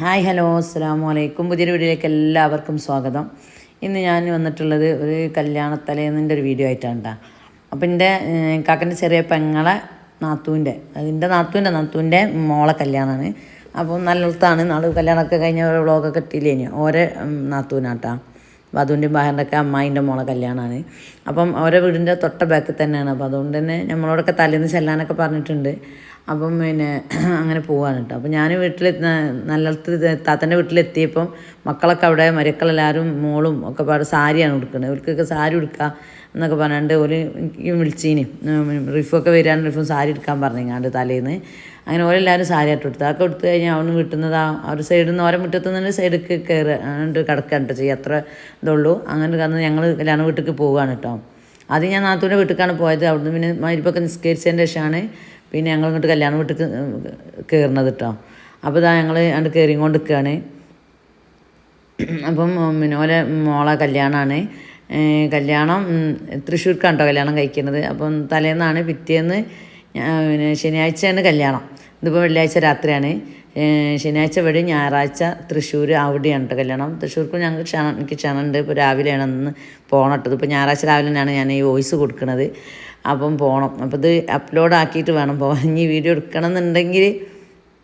Hi hello അസ്സാം വലൈക്കും പുതിയൊരു വീഡിയോയിലേക്ക് എല്ലാവർക്കും സ്വാഗതം. ഇന്ന് ഞാൻ വന്നിട്ടുള്ളത് ഒരു കല്യാണത്തലേന്നിന്റെ ഒരു വീഡിയോ ആയിട്ടാണ് കേട്ടോ അപ്പം എന്റെ കാക്കന്റെ ചെറിയ പെങ്ങളെ നാത്തൂന്റെ അതിന്റെ നാത്തൂന്റെ നാത്തൂന്റെ മോളെ കല്യാണമാണ് അപ്പോൾ നല്ലതാണ് നാളെ കല്യാണമൊക്കെ കഴിഞ്ഞ ഒരു വ്ളോഗൊക്കെ ഇനി? ഓരോ നാത്തൂനാട്ടാ വധുവിന്റെയും ബാഹറിന്റെ ഒക്കെ അമ്മായിന്റെ മോളെ കല്യാണമാണ് അപ്പം അവരെ വീടിന്റെ തൊട്ട ബാക്കിൽ തന്നെയാണ്. അപ്പോൾ അതുകൊണ്ട് തന്നെ നമ്മളോടൊക്കെ തലേന്ന് ചെല്ലാനൊക്കെ പറഞ്ഞിട്ടുണ്ട്. അപ്പം പിന്നെ അങ്ങനെ പോവാണ് കേട്ടോ. അപ്പം ഞാൻ വീട്ടിൽ നല്ലത്ത് താത്തന്റെ വീട്ടിലെത്തിയപ്പം മക്കളൊക്കെ അവിടെ മരുക്കളെല്ലാവരും മോളും ഒക്കെ പാട് സാരിയാണ് ഉടുക്കുന്നത് ഇവർക്കൊക്കെ സാരി ഉടുക്കുക എന്നൊക്കെ പറഞ്ഞാണ്ട് ഒരു എനിക്ക് റിഫൊക്കെ വരാണ്ട് റിഫും സാരി എടുക്കാൻ പറഞ്ഞിങ്ങാണ്ട് തലേന്ന്. അങ്ങനെ ഓരെല്ലാവരും സാരി ആയിട്ട് കൊടുത്തു അതൊക്കെ എടുത്തു കഴിഞ്ഞാൽ അവന് വീട്ടുന്നതാ ഒരു സൈഡിൽ നിന്ന് ഓരോ മുറ്റത്തു നിന്ന് സൈഡിലേക്ക് അങ്ങോട്ട് കിടക്കാണ്ട് ചെയ്യുക. അത്ര ഇതുള്ളൂ. അങ്ങനെ കന്ന് ഞങ്ങൾ കല്യാണ വീട്ടിലേക്ക് പോവുകയാണ് കേട്ടോ. ആദ്യം ഞാൻ നാത്തൂന്റെ വീട്ടിലേക്കാണ് പോയത്. അവിടുന്ന് പിന്നെ മരുപ്പൊക്കെ നിസ്കരിച്ചതിന്റെ ശേഷമാണ് പിന്നെ ഞങ്ങൾ ഇങ്ങോട്ട് കല്യാണം വീട്ടിൽ കയറുന്നത് കേട്ടോ അപ്പോൾ ഇതാ ഞങ്ങൾ അങ്ങോട്ട് കയറിക്കൊണ്ട് നിൽക്കുകയാണ് അപ്പം മിനോലെ മോളെ കല്യാണമാണ് കല്യാണം തൃശ്ശൂർക്കാണ് കേട്ടോ കല്യാണം കഴിക്കുന്നത് അപ്പം തലേന്നാണ് പിറ്റേന്ന് പിന്നെ ശനിയാഴ്ചയാണ് കല്യാണം. ഇതിപ്പോൾ വെള്ളിയാഴ്ച രാത്രിയാണ്. ശനിയാഴ്ച വഴി ഞായറാഴ്ച തൃശ്ശൂർ അവിടെയാണ് കല്യാണം. തൃശ്ശൂർക്ക് ഞങ്ങൾക്ക് ക്ഷണം എനിക്ക് ക്ഷണമുണ്ട്. ഇപ്പോൾ രാവിലെയാണ് അന്ന് പോകണട്ടത് ഇപ്പോൾ ഞായറാഴ്ച രാവിലെ തന്നെയാണ് ഞാൻ ഈ വോയിസ് കൊടുക്കുന്നത് അപ്പം പോകണം അപ്പോൾ ഇത് അപ്ലോഡ് ആക്കിയിട്ട് വേണം പോകാൻ ഇനി വീഡിയോ എടുക്കണം എന്നുണ്ടെങ്കിൽ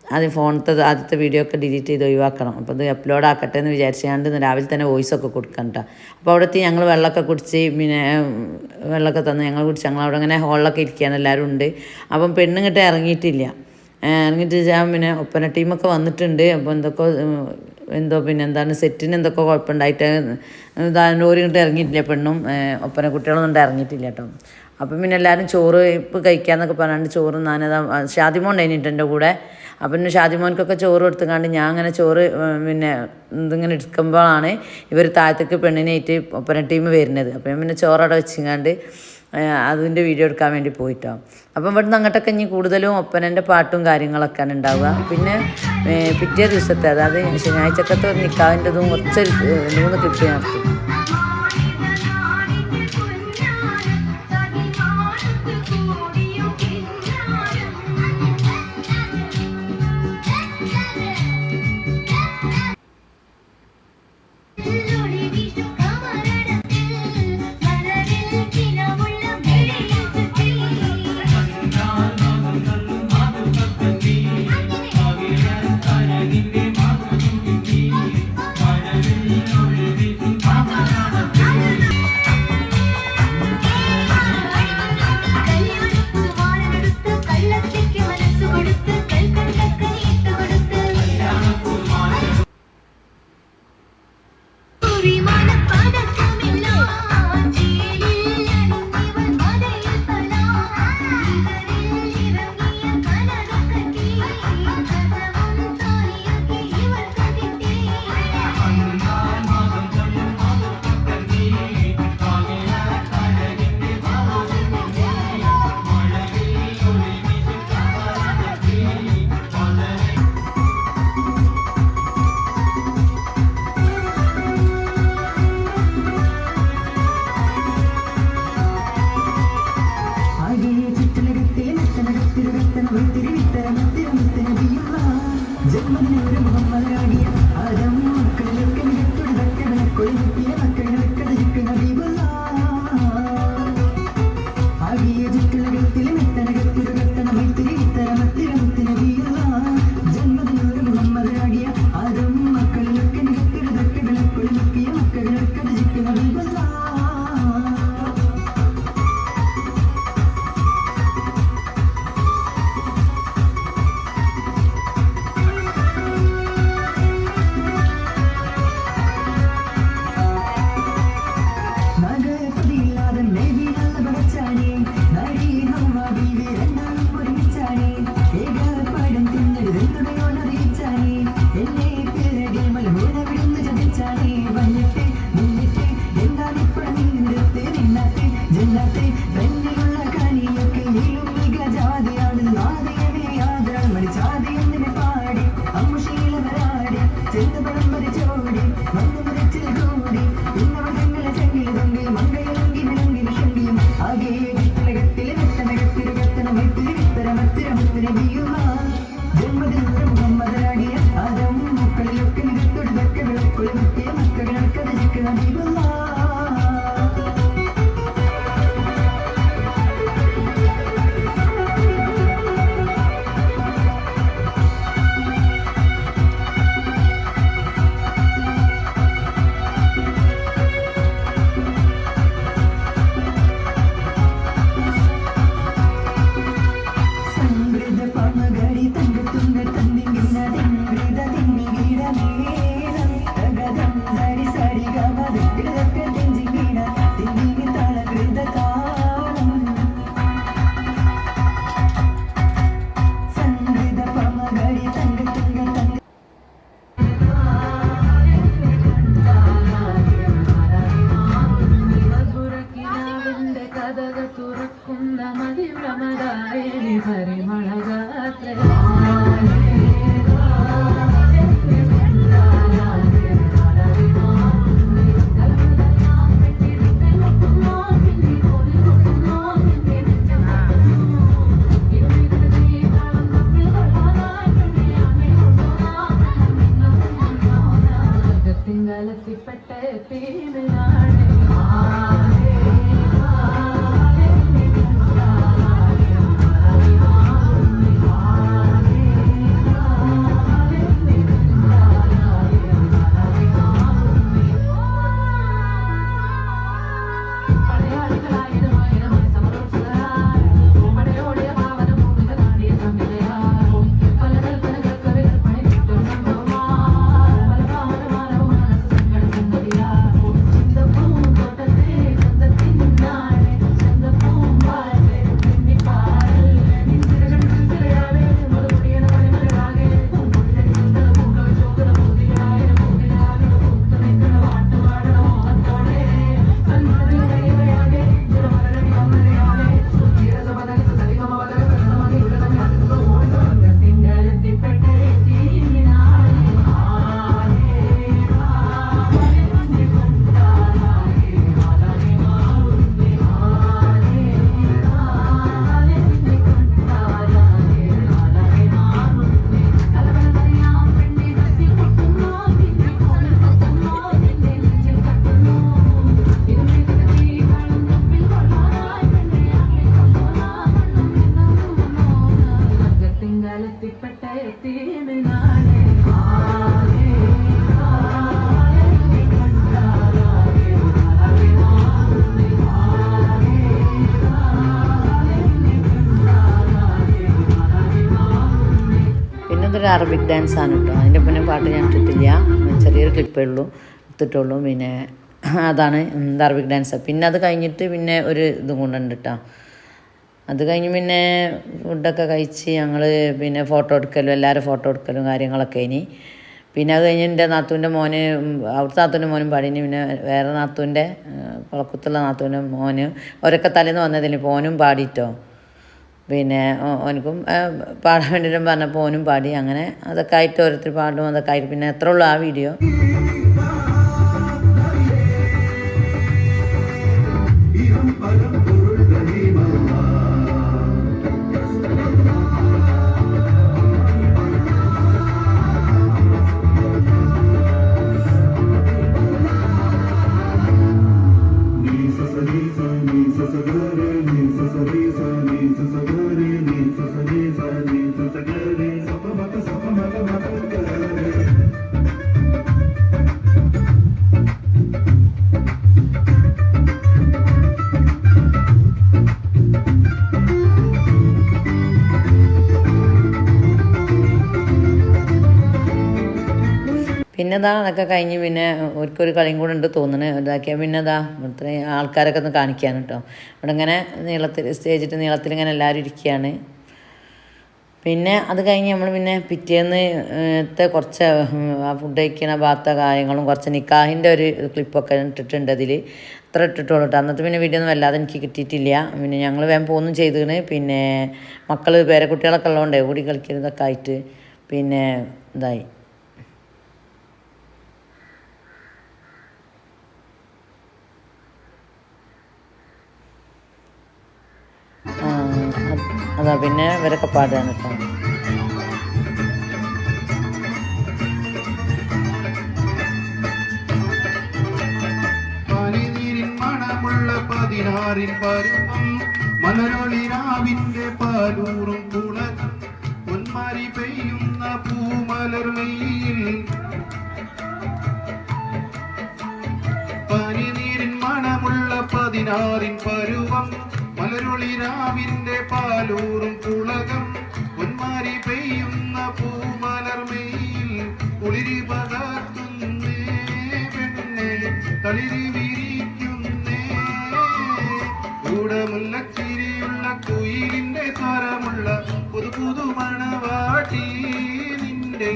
അത് ഫോണത്തെ ആദ്യത്തെ വീഡിയോ ഒക്കെ ഡിലീറ്റ് ചെയ്ത് ഒഴിവാക്കണം. അപ്പോൾ ഇത് അപ്ലോഡ് ആക്കട്ടെ എന്ന് വിചാരിച്ചാണ്ട് രാവിലെ തന്നെ വോയിസ് ഒക്കെ കൊടുക്കണ്ട അപ്പോൾ എത്തി ഞങ്ങൾ വെള്ളമൊക്കെ കുടിച്ച് പിന്നെ വെള്ളമൊക്കെ തന്ന്. ഞങ്ങൾ കുടിച്ച് ഞങ്ങൾ അവിടെ അങ്ങനെ ഹോളിലൊക്കെ ഇരിക്കുകയാണ്. എല്ലാവരും ഉണ്ട്. അപ്പം പെണ്ണുങ്ങിട്ട് ഇറങ്ങിയിട്ടില്ല. ഇറങ്ങിയിട്ട് പിന്നെ ഒപ്പന ടീമൊക്കെ വന്നിട്ടുണ്ട്. അപ്പോൾ എന്തൊക്കെ എന്തോ പിന്നെ എന്താണ് സെറ്റിന് എന്തൊക്കെ കുഴപ്പമുണ്ടായിട്ട് ഓരി ഇങ്ങോട്ട് ഇറങ്ങിയിട്ടില്ല പെണ്ണും. ഒപ്പന കുട്ടികളൊന്നും ഇറങ്ങിയിട്ടില്ല കേട്ടോ. അപ്പം പിന്നെ എല്ലാവരും ചോറ് ഇപ്പോൾ കഴിക്കാമെന്നൊക്കെ പറഞ്ഞാണ്ട് ചോറ് ഞാനതാ ഷാദിമോൻ കഴിഞ്ഞിട്ട് എന്റെ കൂടെ. അപ്പം പിന്നെ ഷാദിമോൻക്കൊക്കെ ചോറ് കൊടുത്തുകൊണ്ട് ഞാൻ അങ്ങനെ ചോറ് പിന്നെ ഇതിങ്ങനെ എടുക്കുമ്പോഴാണ് ഇവർ താഴത്തേക്ക് പെണ്ണിനായിട്ട് ഒപ്പന ടീം വരുന്നത്. അപ്പം പിന്നെ ചോറവിടെ വെച്ചിങ്ങാണ്ട് അതിന്റെ വീഡിയോ എടുക്കാൻ വേണ്ടി പോയിട്ടോ. അപ്പം ഇവിടുന്ന് അങ്ങോട്ടൊക്കെ ഇനി കൂടുതലും ഒപ്പനന്റെ പാട്ടും കാര്യങ്ങളൊക്കെയാണ് ഉണ്ടാവുക. പിന്നെ പിറ്റേ ദിവസത്തെ അതായത് ശനിയാഴ്ചക്കത്തെ നിൽക്കാവിന്റെതും കുറച്ച് മൂന്ന് ക്ലിപ്പ് നടത്തും മനോരമ മലയാളിയ അരമക്കളെ കൊഴുപ്പിയ മക്കളെ ജന്മദിനം മക്കളിലൊക്കെ നിരത്തൊടുതൊക്കെ വിളക്കുളിർത്തിയ മക്കളിലൊക്കെ നിൽക്കുന്ന ദീപമാ really hurry. ഇതൊരു അറബിക് ഡാൻസ് ആണ് കേട്ടോ അതിന്റെ പിന്നെ പാട്ട് ഞാൻ ഇട്ടിട്ടില്ല. ചെറിയൊരു ക്ലിപ്പേ ഉള്ളൂ. ഇട്ടിട്ടുള്ളൂ പിന്നെ അതാണ് അറബിക് ഡാൻസ് പിന്നെ അത് കഴിഞ്ഞിട്ട് പിന്നെ ഒരു ഇതും കൊണ്ടുണ്ട് കേട്ടോ അത് കഴിഞ്ഞ് പിന്നെ ഫുഡൊക്കെ കഴിച്ച് ഞങ്ങൾ പിന്നെ ഫോട്ടോ എടുക്കലും എല്ലാവരും ഫോട്ടോ എടുക്കലും കാര്യങ്ങളൊക്കെ ഇനി. പിന്നെ അത് കഴിഞ്ഞ് എന്റെ നാത്തൂന്റെ മോന് അവിടുത്തെ നാത്തൂന്റെ മോനും പാടിനി. പിന്നെ വേറെ നാത്തൂന്റെ കുളക്കുത്തുള്ള നാത്തൂന്റെ മോന് ഒരൊക്കെ തലേന്ന് വന്നതിന് പോനും പാടിയിട്ടോ പിന്നെ ഓനക്കും പാടാൻ വേണ്ടിയിട്ടും പറഞ്ഞപ്പോൾ ഓനും പാടി. അങ്ങനെ അതൊക്കെ ആയിട്ട് ഓരോരുത്തർ പാടും അതൊക്കെ ആയിട്ട്. പിന്നെ എത്ര ഉള്ളൂ ആ വീഡിയോ. പിന്നെ അതൊക്കെ കഴിഞ്ഞ് പിന്നെ ഒരിക്കൊരു കളിയും കൂടെ ഉണ്ട് തോന്നുന്നത് ഇതാക്കിയാൽ പിന്നെ ഇതാ ഇത്രയും ആൾക്കാരൊക്കെ ഒന്ന് കാണിക്കാൻ കേട്ടോ ഇവിടെ ഇങ്ങനെ നീളത്തിൽ സ്റ്റേജിട്ട് നീളത്തിൽ ഇങ്ങനെ എല്ലാവരും ഇരിക്കുകയാണ് പിന്നെ അത് കഴിഞ്ഞ് നമ്മൾ പിന്നെ പിറ്റേന്ന് ത്തെ കുറച്ച് ആ ഫുഡ് കഴിക്കുന്ന ഭാഗത്ത കാര്യങ്ങളും കുറച്ച് നിക്കാഹിന്റെ ഒരു ക്ലിപ്പൊക്കെ ഇട്ടിട്ടുണ്ട് അതിൽ അത്ര ഇട്ടിട്ടുള്ളൂ കേട്ടോ അന്നത്തെ പിന്നെ വീഡിയോ ഒന്നും വല്ലാതെ എനിക്ക് കിട്ടിയിട്ടില്ല. പിന്നെ ഞങ്ങൾ വേഗം പോകുന്നു ചെയ്തേണ് പിന്നെ മക്കൾ പേരക്കുട്ടികളൊക്കെ ഉള്ളതുകൊണ്ട് കൂടി കളിക്കുന്നതൊക്കെ ആയിട്ട്. പിന്നെ ഇതായി. അത് പിന്നെ ഇവരൊക്കെ പാടുകയാണ് കേട്ടോ പതിനാറിൻ പരുവം മലരൊളിരാവിന്റെ പാലൂറും കുളർ പൊന്മാരി പെയ്യുന്ന പൂമലർമയിൽ പതിനാറിൻ പരുവം മലരൊളിരാവിന്റെ പാലൂറും പുളകം പൊന്മാരി പെയ്യുന്ന പൂമലർമയിൽ കുളിരി പകർത്തുന്നേ പെണ്ണെ കളിരി വിരിക്കുന്നേ. കൂടമുല്ലച്ചിരിയുള്ള കുയിലിന്റെ സ്വരമുള്ള പുതു പുതു മണവാട്ടി നിന്റെ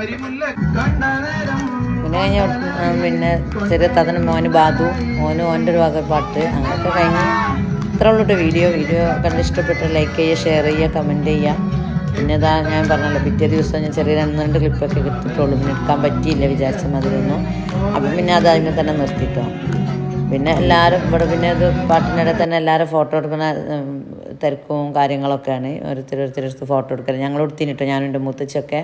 അരിമുല്ല കണ്ട നേരം പിന്നെ കഴിഞ്ഞ പിന്നെ ചെറിയ തതന മോന് ബാധു മോന് ഓന്റെ ഒരു വക പാട്ട്. അങ്ങനെയൊക്കെ കഴിഞ്ഞ് ഇത്ര ഉള്ളൂട്ട് വീഡിയോ. വീഡിയോ കണ്ട് ഇഷ്ടപ്പെട്ട് ലൈക്ക് ചെയ്യുക ഷെയർ ചെയ്യുക കമന്റ് ചെയ്യുക. പിന്നെ ഇതാ ഞാൻ പറഞ്ഞല്ലോ പിറ്റേ ദിവസം ഞാൻ ചെറിയ രണ്ട് രണ്ട് ക്ലിപ്പൊക്കെ എടുത്തിട്ടുള്ളൂ പിന്നെ എടുക്കാൻ പറ്റിയില്ല വിചാരിച്ച മതിയൊന്നും അപ്പം പിന്നെ അത് അതിനെ തന്നെ നിർത്തിട്ടോ. പിന്നെ എല്ലാവരും ഇവിടെ പിന്നെ ഇത് പാട്ടിനിടെ തന്നെ എല്ലാവരും ഫോട്ടോ എടുക്കുന്ന തിരക്കും കാര്യങ്ങളൊക്കെയാണ്. ഓരോരുത്തർ ഓരോരുത്തരടുത്ത് ഫോട്ടോ എടുക്കൽ ഞങ്ങൾ എടുത്തിനിട്ടോ ഞാനും എന്റെ മുത്തച്ഛയൊക്കെ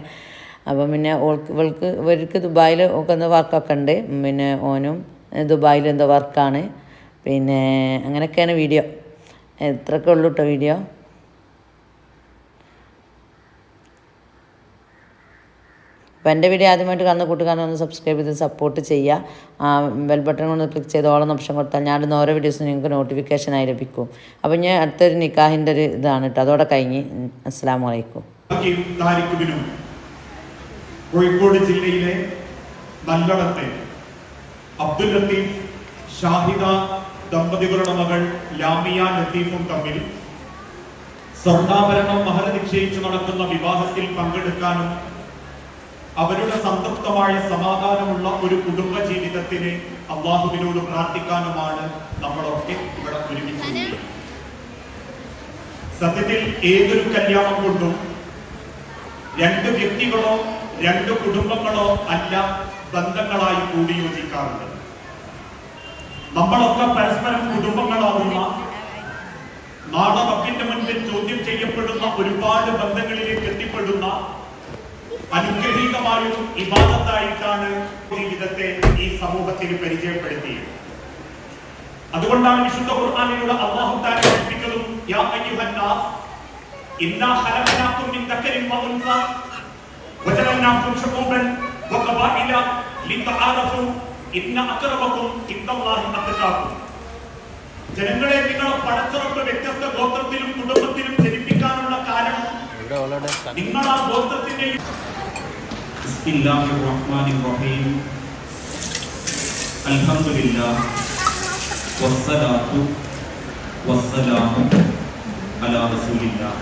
അപ്പം പിന്നെ ഓൾക്ക് ഇവൾക്ക് ഇവർക്ക് ദുബായിൽ ഒക്കെ ഒന്ന് വർക്കൊക്കെ ഉണ്ട്. പിന്നെ ഓനും ദുബായിൽ എന്തോ വർക്കാണ്. പിന്നെ അങ്ങനെയൊക്കെയാണ് വീഡിയോ എത്രയൊക്കെ ഉള്ളൂ കേട്ടോ വീഡിയോ അപ്പോൾ എന്റെ വീഡിയോ ആദ്യമായിട്ട് കാണുന്ന കൂട്ടുകാരനെ ഒന്ന് സബ്സ്ക്രൈബ് ചെയ്ത് സപ്പോർട്ട് ചെയ്യുക. ബെൽ ബട്ടൺ കൊണ്ട് ക്ലിക്ക് ചെയ്ത് ഓളം ഓപ്ഷൻ കൊടുത്താൽ ഞാൻ ഇടുന്ന ഓരോ വീഡിയോസും നിങ്ങൾക്ക് നോട്ടിഫിക്കേഷനായി ലഭിക്കും. അപ്പോൾ ഞാൻ അടുത്തൊരു നിക്കാഹിന്റെ ഒരു ഇതാണ് കേട്ടോ അതോടെ കഴിഞ്ഞ്. അസ്സാം വലൈക്കും കോഴിക്കോട് ജില്ലയിലെ നല്ലടത്തെ അബ്ദുൽ ലത്തീഫ് ഷാഹിദ ദമ്പതികളുടെ മകൾ ലാമിയ ലത്തീഫും തമ്മിൽ സ്വർണാഭരണം മഹർ നിശ്ചയിച്ചു നടക്കുന്ന വിവാഹത്തിൽ പങ്കെടുക്കാനും അവരുടെ സംതൃപ്തമായ സമാധാനമുള്ള ഒരു കുടുംബ ജീവിതത്തിന് അള്ളാഹുവിനോട് പ്രാർത്ഥിക്കാനുമാണ് നമ്മളൊക്കെ ഇവിടെ ഒരുമിച്ചിരിക്കുന്നത് സത്യത്തിൽ ഏതൊരു കല്യാണം കൊണ്ടും രണ്ട് വ്യക്തികളോ രണ്ട് കുടുംബങ്ങളോ അല്ല ബന്ധങ്ങളായി കൂടി കൂടിയോജിക്കാറുണ്ട് നമ്മളൊക്കെ പരസ്പരം കുടുംബങ്ങളാവുന്ന നാളെ റബ്ബിന്റെ മുൻപിൽ ചോദ്യം ചെയ്യപ്പെടുന്ന ഒരുപാട് ബന്ധങ്ങളിലേക്ക് എത്തിപ്പെടുന്ന അനുഗ്രഹീകമായും ഇബാദത്തായിട്ടാണ് ജീവിതത്തെ ഈ സമൂഹത്തിന് പരിചയപ്പെടുത്തിയത്. അതുകൊണ്ടാണ് വിശുദ്ധ ഖുർആനിലൂടെ തആല പഠിപ്പിച്ചതും യാ ഇന്നാ മിൻ വജഅൽനാകും ശുഊബൻ വഖബാഇല ലിതആറഫു ഇന്ന അക്രമക്കും ഇൻദല്ലാഹി അത്ഖാക്കും ജനങ്ങളെ നിങ്ങൾ പടച്ചുറപ്പ് വ്യത്യസ്ത ഗോത്രത്തിലും കുടുംബത്തിലും ജനിപ്പിക്കാനുള്ള കാരണം നിങ്ങൾ ആ ഗോത്രത്തിന്റെ അൽഹംദുലില്ലാഹ് വസ്സലാത്തു വസ്സലാമു അലാ റസൂലില്ലാഹ്